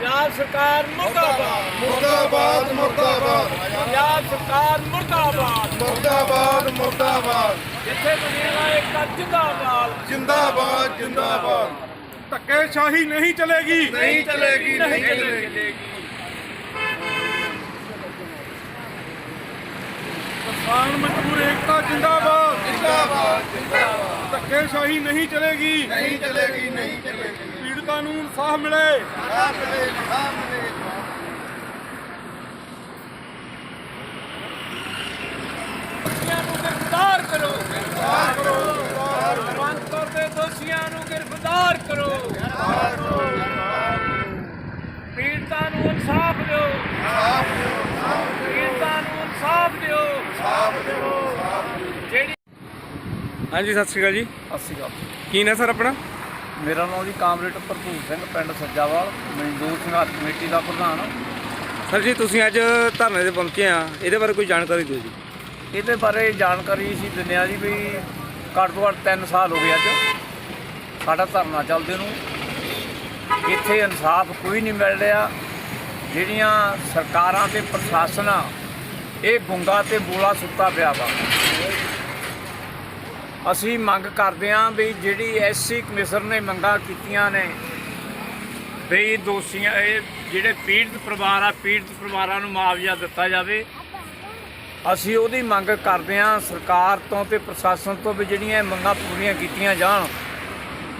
ਪੰਜਾਬ ਸਰਕਾਰ ਮੁਰਦਾਬਾਦ। ਮੁਰਦਾਬਾਦ ਮੁਰਦਾਬਾਦ। ਪੰਜਾਬ ਸਰਕਾਰ ਮੁਰਦਾਬਾਦ। ਮੁਰਦਾਬਾਦ ਮੁਰਦਾਬਾਦ। ਜਿੱਥੇ ਬਣੇਗਾ ਇੱਕ ਜਿੰਦਾਬਾਦ। ਜਿੰਦਾਬਾਦ ਜਿੰਦਾਬਾਦ। ਧੱਕੇਸ਼ਾਹੀ ਨਹੀਂ ਚਲੇਗੀ। ਨਹੀਂ ਚਲੇਗੀ ਨਹੀਂ ਚਲੇਗੀ। ਕਿਸਾਨ ਮਜ਼ਦੂਰ ਏਕਤਾ ਜਿੰਦਾਬਾਦ। ਜਿੰਦਾਬਾਦ ਜਿੰਦਾਬਾਦ। ਧੱਕੇਸ਼ਾਹੀ ਨਹੀਂ ਚਲੇਗੀ। ਨਹੀਂ ਚਲੇਗੀ ਨਹੀਂ ਚਲੇਗੀ। ਪੀੜਤਾਂ ਨੂੰ ਇਨਸਾਫ ਮਿਲੇ। ਆ ਮਿਲੇ ਦੋਸ਼ੀਆਂ ਨੂੰ ਗ੍ਰਿਫਤਾਰ ਕਰੋ ਗ੍ਰਿਫਤਾਰ ਕਰੋ ਮੰਗ ਕਰਦੇ ਦੋਸ਼ੀਆਂ ਨੂੰ ਗ੍ਰਿਫਤਾਰ ਕਰੋ ਪੀੜਤਾਂ ਨੂੰ ਇਨਸਾਫ ਦਿਓ ਪੀੜਤਾਂ ਨੂੰ ਇਨਸਾਫ ਦਿਓ ਜਿਹੜੀ ਹਾਂਜੀ ਸਤਿ ਸ਼੍ਰੀ ਅਕਾਲ ਜੀ। ਸਤਿ ਸ਼੍ਰੀ ਅਕਾਲ ਕੀ ਨੇ ਸਰ ਆਪਣਾ? ਮੇਰਾ ਨਾਮ ਜੀ ਕਾਮਰੇਡ ਭਰਪੂਰ ਸਿੰਘ ਪਿੰਡ ਸੱਜਾਵਾਲ ਮਜ਼ਦੂਰ ਸੰਘਰਸ਼ ਕਮੇਟੀ ਦਾ ਪ੍ਰਧਾਨ। ਸਰ ਜੀ ਤੁਸੀਂ ਅੱਜ ਧਰਨੇ ਤੇ ਪਹੁੰਚੇ ਆ। ਇਹਦੇ ਬਾਰੇ ਕੋਈ ਜਾਣਕਾਰੀ ਦਿਓ ਜੀ। ਇਹਦੇ ਬਾਰੇ ਜਾਣਕਾਰੀ ਸੀ ਦਿੰਦੇ ਹਾਂ ਜੀ ਵੀ ਘੱਟ ਤੋਂ ਘੱਟ 3 ਸਾਲ ਹੋ ਗਏ ਅੱਜ। ਸਾਡਾ ਧਰਨਾ ਚੱਲਦੇ ਨੂੰ। ਇੱਥੇ ਇਨਸਾਫ ਕੋਈ ਨਹੀਂ ਮਿਲ ਰਿਹਾ। ਜਿਹੜੀਆਂ ਸਰਕਾਰਾਂ ਤੇ ਪ੍ਰਸ਼ਾਸਨ ਆ ਇਹ ਗੁੰਗਾ ਤੇ ਬੋਲਾ ਸੁੱਤਾ ਪਿਆ ਵਾ। ਅਸੀਂ ਮੰਗ ਕਰਦੇ ਹਾਂ ਵੀ ਜਿਹੜੀ ਐਸਸੀ ਕਮਿਸ਼ਨ ਨੇ ਮੰਗਾਂ ਕੀਤੀਆਂ ਨੇ, ਵੀ ਦੋਸ਼ੀਆਂ, ਇਹ ਜਿਹੜੇ ਪੀੜਤ ਪਰਿਵਾਰ ਆ, ਪੀੜਤ ਪਰਿਵਾਰਾਂ ਨੂੰ ਮੁਆਵਜ਼ਾ ਦਿੱਤਾ ਜਾਵੇ। ਅਸੀਂ ਉਹਦੀ ਮੰਗ ਕਰਦੇ ਹਾਂ ਸਰਕਾਰ ਤੋਂ ਤੇ ਪ੍ਰਸ਼ਾਸਨ ਤੋਂ ਵੀ ਜਿਹੜੀਆਂ ਇਹ ਮੰਗਾਂ ਪੂਰੀਆਂ ਕੀਤੀਆਂ ਜਾਣ,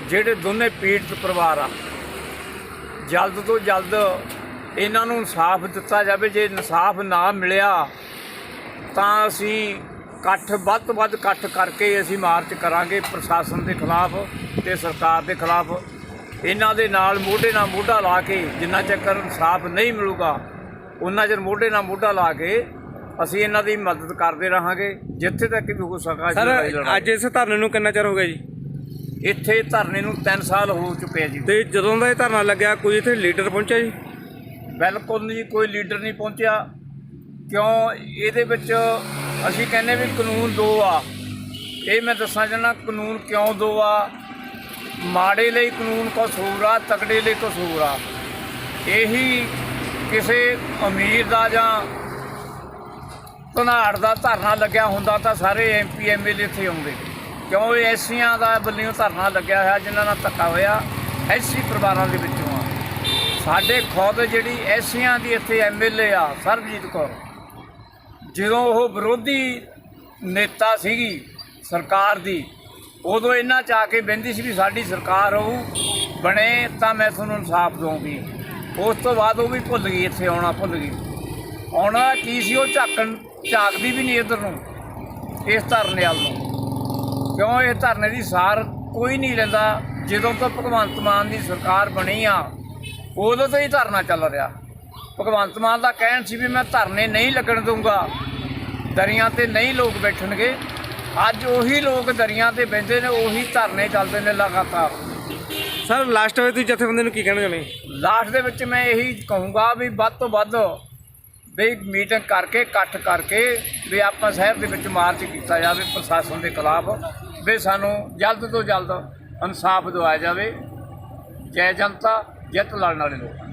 ਜਿਹੜੇ ਦੋਨੇ ਪੀੜਤ ਪਰਿਵਾਰ ਆ। ਜਲਦ ਤੋਂ ਜਲਦ ਇਹਨਾਂ ਨੂੰ ਇਨਸਾਫ ਦਿੱਤਾ ਜਾਵੇ, ਜੇ ਇਨਸਾਫ ਨਾ ਮਿਲਿਆ ਤਾਂ ਅਸੀਂ ਇਕੱਠ ਵੱਧ ਤੋਂ ਵੱਧ ਇਕੱਠ ਕਰਕੇ ਅਸੀਂ ਮਾਰਚ ਕਰਾਂਗੇ ਪ੍ਰਸ਼ਾਸਨ ਦੇ ਖਿਲਾਫ ਤੇ ਸਰਕਾਰ ਦੇ ਖਿਲਾਫ। ਇਹਨਾਂ ਦੇ ਨਾਲ ਮੋਢੇ ਨਾਲ ਮੋਢਾ ਲਾ ਕੇ ਜਿੰਨਾ ਚਿਰ ਇਨਸਾਫ ਨਹੀਂ ਮਿਲੂਗਾ ਉਹਨਾਂ ਚਿਰ ਮੋਢੇ ਨਾਲ ਮੋਢਾ ਲਾ ਕੇ ਅਸੀਂ ਇਹਨਾਂ ਦੀ ਮਦਦ ਕਰਦੇ ਰਹਾਂਗੇ ਜਿੱਥੇ ਤੱਕ ਵੀ ਹੋ ਸਕਾ ਸਰ। ਅੱਜ ਇਸ ਧਰਨੇ ਨੂੰ ਕਿੰਨਾ ਚਿਰ ਹੋ ਗਿਆ ਜੀ? ਇੱਥੇ ਧਰਨੇ ਨੂੰ 3 ਸਾਲ ਹੋ ਚੁੱਕੇ ਆ ਜੀ। ਤੇ ਜਦੋਂ ਦਾ ਇਹ ਧਰਨਾ ਲੱਗਿਆ ਕੋਈ ਇੱਥੇ ਲੀਡਰ ਪਹੁੰਚਿਆ ਜੀ? ਬਿਲਕੁਲ ਨਹੀਂ ਕੋਈ ਲੀਡਰ ਨਹੀਂ ਪਹੁੰਚਿਆ। ਕਿਉਂ? ਇਹਦੇ ਵਿੱਚ ਅਸੀਂ ਕਹਿੰਦੇ ਵੀ ਕਾਨੂੰਨ ਦੋ ਆ। ਇਹ ਮੈਂ ਦੱਸਣਾ ਚਾਹੁੰਦਾ, ਕਾਨੂੰਨ ਕਿਉਂ ਦੋ ਆ? ਮਾੜੇ ਲਈ ਕਾਨੂੰਨ ਕੁਛ ਹੋਰ ਆ, ਤਕੜੇ ਲਈ ਕੁਛ ਹੋਰ ਆ। ਇਹੀ ਕਿਸੇ ਅਮੀਰ ਦਾ ਜਾਂ ਧਨਾੜ ਦਾ ਧਰਨਾ ਲੱਗਿਆ ਹੁੰਦਾ ਤਾਂ ਸਾਰੇ ਐਮਪੀ ਐਮਐਲਏ ਇੱਥੇ ਆਉਂਦੇ। ਕਿਉਂ ਇਹ ਐਸੀਆਂ ਦਾ ਬੱਲੀਆਂ ਧਰਨਾ ਲੱਗਿਆ ਹੋਇਆ ਜਿਨ੍ਹਾਂ ਨਾਲ ਧੱਕਾ ਹੋਇਆ? ਐਸੀ ਪਰਿਵਾਰਾਂ ਦੇ ਵਿੱਚੋਂ ਆ। ਸਾਡੇ ਖੁਦ ਜਿਹੜੀ ਐਸੀਆਂ ਦੀ ਇੱਥੇ ਐਮਐਲਏ ਆ, ਸਰਬਜੀਤ ਕੌਰ। ਜਦੋਂ ਉਹ ਵਿਰੋਧੀ ਨੇਤਾ ਸੀਗੀ ਸਰਕਾਰ ਦੀ, ਉਦੋਂ ਇਹਨਾਂ ਚ ਆ ਕੇ ਬਹਿੰਦੀ ਸੀ ਵੀ ਸਾਡੀ ਸਰਕਾਰ ਹੋਊ ਬਣੇ ਤਾਂ ਮੈਂ ਤੁਹਾਨੂੰ ਇਨਸਾਫ ਦਊਂਗੀ। ਉਸ ਤੋਂ ਬਾਅਦ ਉਹ ਵੀ ਭੁੱਲ ਗਈ, ਇੱਥੇ ਆਉਣਾ ਭੁੱਲ ਗਈ। ਆਉਣਾ ਕੀ ਸੀ, ਉਹ ਝਾਕਣ, ਝਾਕਦੀ ਵੀ ਨਹੀਂ ਇੱਧਰ ਨੂੰ, ਇਸ ਧਰਨੇ ਵੱਲ ਨੂੰ। ਕਿਉਂ ਇਹ ਧਰਨੇ ਦੀ ਸਾਰ ਕੋਈ ਨਹੀਂ ਲੈਂਦਾ? ਜਦੋਂ ਤੋਂ ਭਗਵੰਤ ਮਾਨ ਦੀ ਸਰਕਾਰ ਬਣੀ ਆ, ਉਦੋਂ ਤੋਂ ਹੀ ਧਰਨਾ ਚੱਲ ਰਿਹਾ। ਭਗਵੰਤ ਮਾਨ ਦਾ ਕਹਿਣ ਸੀ ਵੀ ਮੈਂ ਧਰਨੇ ਨਹੀਂ ਲੱਗਣ ਦਊਂਗਾ। ਦਰੀਆਂ ਤੇ ਨਹੀਂ ਲੋਕ ਬੈਠਣਗੇ। ਅੱਜ ਉਹੀ ਲੋਕ ਦਰੀਆਂ ਤੇ ਬੈਠੇ ਨੇ ਉਹੀ ਧਰਨੇ ਚੱਲਦੇ ਨੇ ਲਗਾਤਾਰ। ਸਰ ਲਾਸਟ ਵਿੱਚ ਤੁਸੀਂ ਜਥੇਬੰਦੀ ਨੂੰ ਕੀ ਕਹਿਣਾ ਚਾਹੁੰਦੇ ਲਾਸਟ ਦੇ ਵਿੱਚ ਮੈਂ ਇਹੀ ਕਹੂੰਗਾ ਵੀ ਵੱਧ ਤੋਂ ਵੱਧ ਵੀ ਮੀਟਿੰਗ ਕਰਕੇ ਇਕੱਠ ਕਰਕੇ ਵੀ ਆਪਾਂ ਸ਼ਹਿਰ ਦੇ ਵਿੱਚ ਮਾਰਚ ਕੀਤਾ ਜਾਵੇ ਪ੍ਰਸ਼ਾਸਨ ਦੇ ਖਿਲਾਫ। ਵੀ ਸਾਨੂੰ ਜਲਦ ਤੋਂ ਜਲਦ ਇਨਸਾਫ ਦਿਵਾਇਆ ਜਾਵੇ। ਜੈ ਜਨਤਾ ਜਿੱਤ ਲੜਨ ਵਾਲੇ ਲੋਕ।